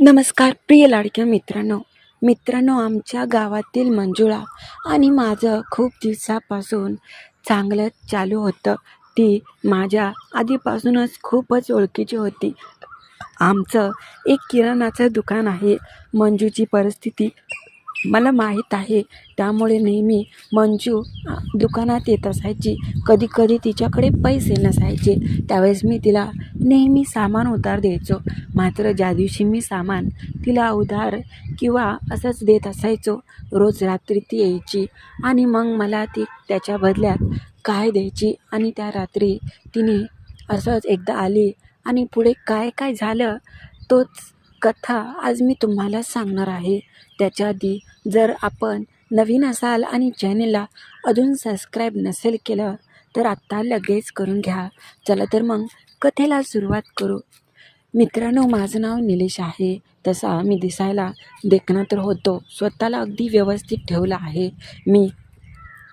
नमस्कार प्रिय लाडक्या मित्रांनो. मित्रांनो आमच्या गावातील मंजुळा आणि माझं खूप दिवसापासून चांगलं चालू होतं. ती माझ्या आधीपासूनच खूपच ओळखीची होती. आमचं एक किराणाचं दुकान आहे. मंजूची परिस्थिती मला माहीत आहे. त्यामुळे नेहमी मंजू दुकानात येत असायची. कधी कधी तिच्याकडे पैसे नसायचे. त्यावेळेस मी तिला नेहमी सामान उधार द्यायचो. मात्र ज्या दिवशी मी सामान तिला उधार किंवा असंच देत असायचो रोज रात्री ती यायची आणि मग मला ती त्याच्या बदल्यात काय द्यायची आणि त्या रात्री तिने असंच एकदा आली आणि पुढे काय काय झालं तोच कथा आज मी तुम्हाला सांगणार आहे. त्याच्या आधी जर आपण नवीन असाल आणि चॅनेलला अजून सबस्क्राईब नसेल केलं तर आत्ता लगेच करून घ्या. चला तर मग कथेला सुरुवात करू. मित्रांनो माझं नाव निलेश आहे. तसा मी दिसायला देखणं तर होतो. स्वतःला अगदी व्यवस्थित ठेवलं आहे. मी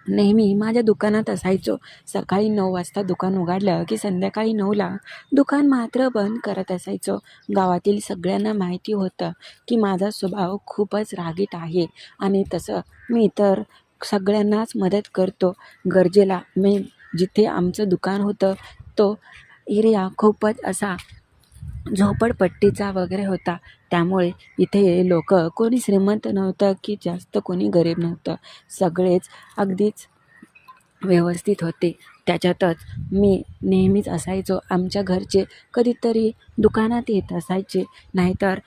नेहमी माझ्या दुकानात असायचो. सकाळी नऊ वाजता दुकान उघडलं की संध्याकाळी नऊला दुकान मात्र बंद करत असायचो. गावातील सगळ्यांना माहिती होतं की माझा स्वभाव खूपच रागीट आहे आणि तसं मी तर सगळ्यांनाच मदत करतो. गरजेला मी जिथे आमचं दुकान होतं तो एरिया खूपच असा झोपडपट्टीचा वगैरे होता. त्यामुळे इथे लोक कोणी श्रीमंत नव्हतं की जास्त कोणी गरीब नव्हतं. सगळेच अगदीच व्यवस्थित होते. त्याच्यातच मी नेहमीच असायचो. आमच्या घरचे कधीतरी दुकानात येत असायचे. नाहीतर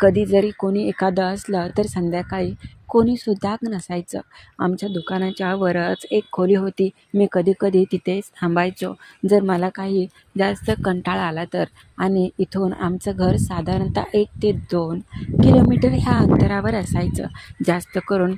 कधी जरी कोणी एखादं असलं तर संध्याकाळी कोणीसुद्धा नसायचं. आमच्या दुकानाच्या वरच एक खोली होती. मी कधी कधी तिथेच थांबायचो. जर मला काही जास्त कंटाळा आला तर. आणि इथून आमचं घर साधारणतः एक ते दोन किलोमीटर ह्या अंतरावर असायचं. जास्त करून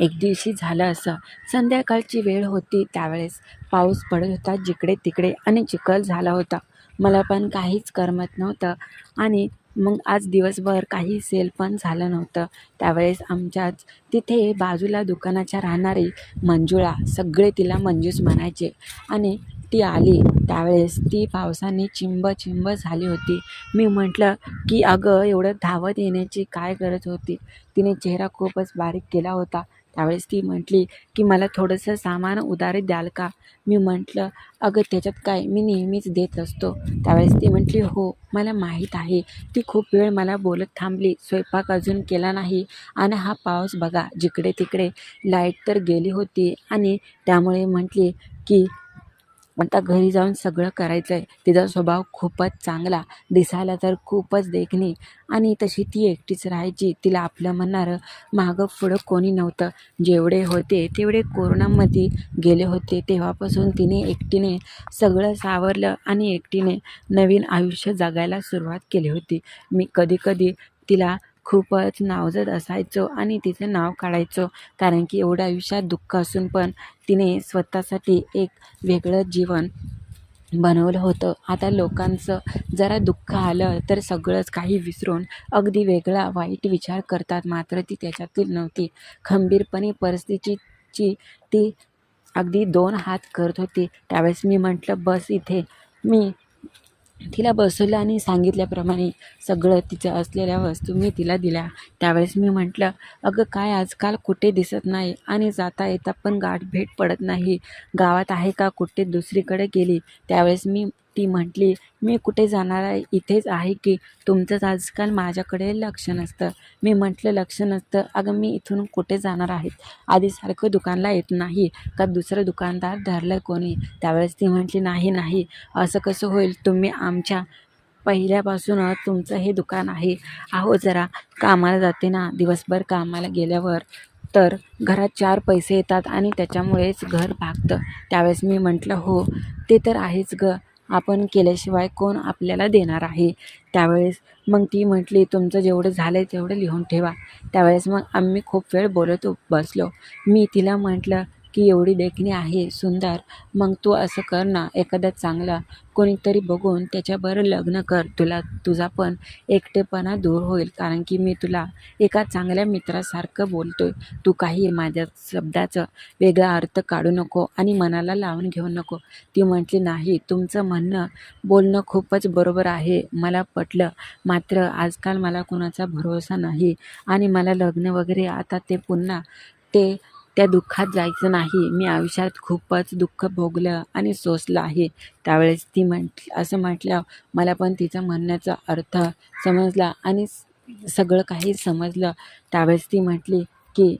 एक दिवशी झालं असं. संध्याकाळची वेळ होती त्यावेळेस. पाऊस पडत होता जिकडे तिकडे आणि चिखल झाला होता. मला पण काहीच करमत नव्हतं. आणि मग आज दिवसभर काही सेल पण झालं नव्हतं. त्यावेळेस आमच्याच तिथे बाजूला दुकानाच्या राहणारी मंजुळा सगळे तिला मंजूस म्हणायचे. आणि ती आली. त्यावेळेस ती पावसाने चिंब चिंब झाली होती. मी म्हटलं की अगं एवढं धावत येण्याची काय गरज होती? तिने चेहरा खूपच बारीक केला होता. त्यावेळेस ती म्हटली की मला थोडंसं सामान उधारी द्याल का? मी म्हटलं अगं त्याच्यात काय? मी नेहमीच देत असतो. त्यावेळेस ती म्हटली हो मला माहीत आहे. ती खूप वेळ मला बोलत थांबली. स्वयंपाक अजून केला नाही. आणि हा पाऊस बघा जिकडे तिकडे लाइट तर गेली होती. आणि त्यामुळे म्हटली की आता घरी जाऊन सगळं करायचं आहे तिचा स्वभाव खूपच चांगला. दिसायला तर खूपच देखणी. आणि तशी ती एकटीच राहायची. तिला आपलं म्हणणारं मागं पुढं कोणी नव्हतं. जेवढे होते तेवढे कोरोनामध्ये गेले होते. तेव्हापासून तिने एकटीने सगळं सावरलं आणि एकटीने नवीन आयुष्य जगायला सुरुवात केली होती. मी कधी कधी तिला खूपच नावजत असायचो आणि तिचं नाव काढायचो. कारण की एवढ्या आयुष्यात दुःख असून पण तिने स्वतःसाठी एक वेगळं जीवन बनवलं होतं. आता लोकांचं जरा दुःख आलं तर सगळंच काही विसरून अगदी वेगळा वाईट विचार करतात. मात्र ती त्याच्यातील नव्हती. खंबीरपणे परिस्थितीची ती अगदी दोन हात करत होती. त्यावेळेस मी म्हटलं बस इथे. मी तिला बसवलं आणि सांगितल्याप्रमाणे सगळं तिचं असलेल्या वस्तू मी तिला दिल्या. त्यावेळेस मी म्हटलं अगं काय आजकाल कुठे दिसत नाही आणि जाता येता पण गाठ भेट पडत नाही. गावात आहे का कुठे दुसरीकडे गेली? त्यावेळेस मी ती म्हटली मी कुठे जाणार आहे? इथेच आहे की तुमचंच आजकाल माझ्याकडे लक्ष नसतं. मी म्हटलं लक्ष नसतं. अगं मी इथून कुठे जाणार आहेत? आधीसारखं दुकानला येत नाही का? दुसरं दुकानदार धरलं कोणी? त्यावेळेस ती म्हटली नाही नाही. असं कसं होईल? तुम्ही आमच्या पहिल्यापासून तुमचं हे दुकान आहे. अहो जरा कामाला जाते ना. दिवसभर कामाला गेल्यावर तर घरात चार पैसे येतात आणि त्याच्यामुळेच घर भागतं. त्यावेळेस मी म्हटलं हो ते तर आहेच ग. आपण केल्याशिवाय कोण आपल्याला देणार आहे? त्यावेळेस मग ती म्हटली तुमचं जेवढं झालं आहे तेवढं लिहून ठेवा. त्यावेळेस मग आम्ही खूप वेळ बोलत बसलो. मी तिला म्हटलं की एवढी देखणी आहे सुंदर. मग तू असं कर ना एखादा चांगला कोणीतरी बघून त्याच्याबरोबर लग्न कर. तुला तुझा पण एकटेपणा दूर होईल. कारण की मी तुला एका चांगल्या मित्रासारखं बोलतोय. तू काही माझ्या शब्दाचं वेगळा अर्थ काढू नको आणि मनाला लावून घेऊ नको. ती म्हटली नाही तुमचं म्हणणं बोलणं खूपच बरोबर आहे. मला पटलं. मात्र आजकाल मला कुणाचा भरोसा नाही आणि मला लग्न वगैरे आता ते पुन्हा ते त्या दुःखात जायचं नाही. मी आयुष्यात खूपच दुःख भोगलं आणि सोसलं आहे. त्यावेळेस ती म्हट असं म्हटलं मला पण तिचं म्हणण्याचा अर्थ समजला आणि सगळं काही समजलं. त्यावेळेस ती म्हटली की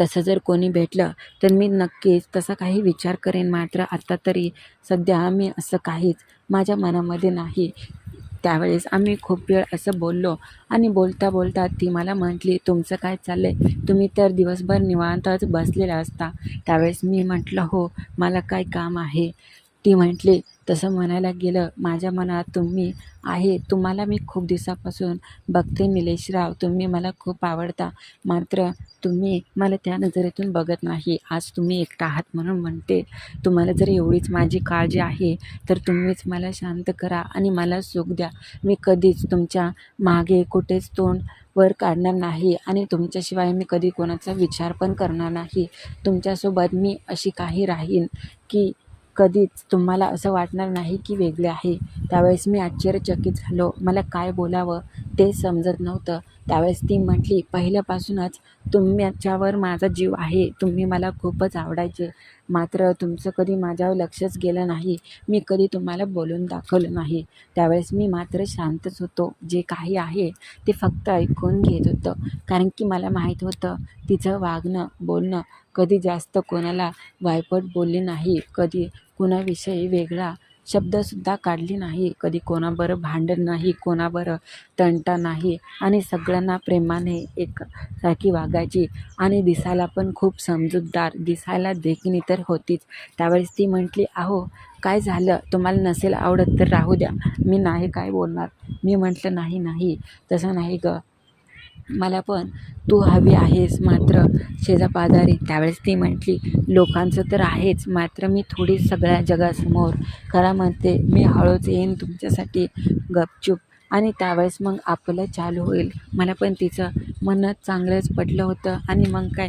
तसं जर कोणी भेटलं तर मी नक्कीच तसा काही विचार करेन. मात्र आत्ता तरी सध्या मी असं काहीच माझ्या मनामध्ये नाही. त्यावेळेस आम्ही खूप वेळ असं बोललो आणि बोलता बोलता ती मला म्हटली तुमचं काय चाललं आहे तुम्ही तर दिवसभर निवांतच बसलेला असता. त्यावेळेस मी म्हटलं हो मला काय काम आहे? ती म्हटली तसं म्हणायला गेलं माझ्या मनात तुम्ही आहे. तुम्हाला मी खूप दिवसापासून बघते निलेशराव तुम्ही मला खूप आवडता. मात्र तुम्ही मला त्या नजरेतून बघत नाही. आज तुम्ही एकटा आहात म्हणून म्हणते. तुम्हाला जर एवढीच माझी काळजी आहे तर तुम्हीच मला शांत करा आणि मला सुख द्या. मी कधीच तुमच्या मागे कुठेच तोंड वर काढणार नाही आणि तुमच्याशिवाय मी कधी कोणाचा विचार पण करणार नाही. तुमच्यासोबत मी अशी काही राहीन की कधीच तुम्हाला असं वाटणार नाही की वेगळे आहे. त्यावेळेस मी आश्चर्यचकित झालो. मला काय बोलावं ते समजत नव्हतं. त्यावेळेस ती म्हटली पहिल्यापासूनच तुमच्यावर माझा जीव आहे. तुम्ही मला खूपच आवडायचे. मात्र तुमचं कधी माझ्यावर लक्षच गेलं नाही. मी कधी तुम्हाला बोलून दाखवलं नाही. त्यावेळेस मी मात्र शांतच होतो. जे काही आहे ते फक्त ऐकून घेत होतं. कारण की मला माहीत होतं तिचं वागणं बोलणं कधी जास्त कोणाला वायपट बोलली नाही कधी कुणाविषयी वेगळा शब्दसुद्धा काढली नाही. कधी कोणाबरं भांडण नाही कोणाबरं तंटा नाही आणि सगळ्यांना प्रेमाने एकसारखी वागायची. आणि दिसायला पण खूप समजूतदार दिसायला देखणी तर होतीच. त्यावेळेस ती म्हटली अहो काय झालं? तुम्हाला नसेल आवडत तर राहू द्या. मी नाही काय बोलणार. मी म्हटलं नाही नाही तसं नाही गं. मला पण तू हवी आहेस मात्र शेजापाजारी. त्यावेळेस ती म्हटली लोकांचं तर आहेच मात्र मी थोडी सगळ्या जगासमोर खरं म्हणते मी हळूच येईन तुमच्यासाठी गपचूप. आणि त्यावेळेस मग आपलं चालू होईल. मला पण तिचं मन चांगलंच पडलं होतं. आणि मग काय?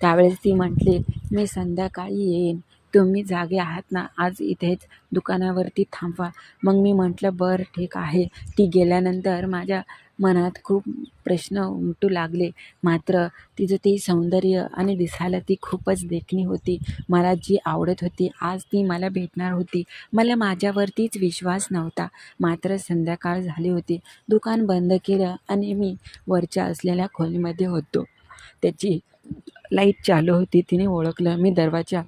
त्यावेळेस ती म्हटली मी संध्याकाळी येईन. तुम्ही जागे आहात ना आज इथेच दुकानावरती थांबवा. मग मी म्हटलं बरं ठीक आहे. ती गेल्यानंतर माझ्या मनात खूप प्रश्न उमटू लागले. मात्र तिचं ते सौंदर्य आणि दिसायला ती खूपच देखणी होती. मला जी आवडत होती आज ती मला भेटणार होती. मला माझ्यावरतीच विश्वास नव्हता. मात्र संध्याकाळ झाली होती. दुकान बंद केलं आणि मी वरच्या असलेल्या खोलीमध्ये होतो. त्याची लाइट चालू होती. तिने ओळखलं. मी दरवाजा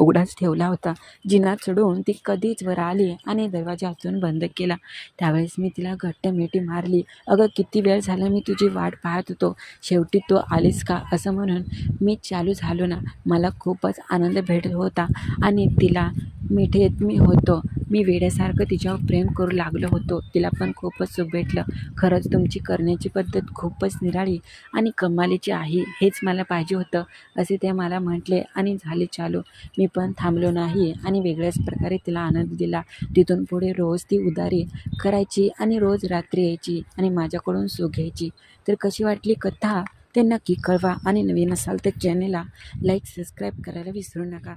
उघडाच ठेवला होता. जिना चढून ती कधीच वर आली आणि दरवाजा अजून बंद केला. त्यावेळेस मी तिला घट्ट मिठी मारली. अगं किती वेळ झाला मी तुझी वाट पाहत होतो. शेवटी तू आलीस का? असं म्हणून मी चालू झालो ना. मला खूपच आनंद भेटत होता आणि तिला मिठीत मी होतो. मी वेड्यासारखं तिच्यावर प्रेम करू लागलो होतो. तिला पण खूपच सुख भेटलं. खरंच तुमची करण्याची पद्धत खूपच निराळी आणि कमालीची आहे हेच मला पाहिजे होतं असे ते मला म्हटले आणि झाले चालू. मी पण थांबलो नाही आणि वेगळ्याच प्रकारे तिला आनंद दिला. तिथून पुढे रोज ती उदारी करायची आणि रोज रात्री यायची आणि माझ्याकडून सुख घ्यायची. तर कशी वाटली कथा? ते नक्की कळवा आणि नवीन असाल तर चॅनेलला लाईक सबस्क्राईब करायला विसरू नका.